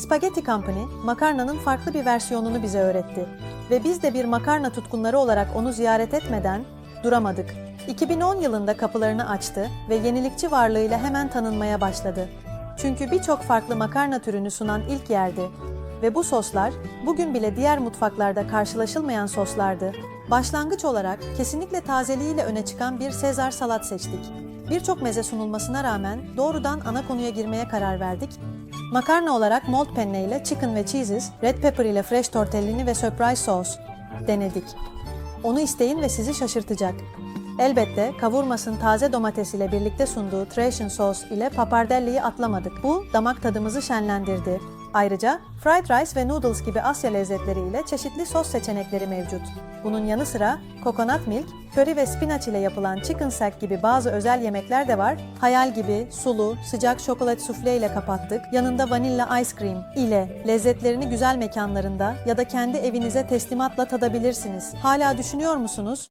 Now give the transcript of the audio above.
Spaghetti Company, makarnanın farklı bir versiyonunu bize öğretti. Ve biz de bir makarna tutkunları olarak onu ziyaret etmeden duramadık. 2010 yılında kapılarını açtı ve yenilikçi varlığıyla hemen tanınmaya başladı. Çünkü birçok farklı makarna türünü sunan ilk yerdi. Ve bu soslar bugün bile diğer mutfaklarda karşılaşılmayan soslardı. Başlangıç olarak kesinlikle tazeliğiyle öne çıkan bir Sezar salat seçtik. Birçok meze sunulmasına rağmen doğrudan ana konuya girmeye karar verdik. Makarna olarak mold penne ile chicken ve cheeses, red pepper ile fresh tortellini ve surprise sauce denedik. Onu isteyin ve sizi şaşırtacak. Elbette kavurmasın taze domates ile birlikte sunduğu Thracian sos ile papardelliyi atlamadık. Bu damak tadımızı şenlendirdi. Ayrıca fried rice ve noodles gibi Asya lezzetleri ile çeşitli sos seçenekleri mevcut. Bunun yanı sıra coconut milk, köri ve spinach ile yapılan chicken sack gibi bazı özel yemekler de var. Hayal gibi sulu, sıcak şokolat sufle ile kapattık. Yanında vanilla ice cream ile lezzetlerini güzel mekanlarında ya da kendi evinize teslimatla tadabilirsiniz. Hala düşünüyor musunuz?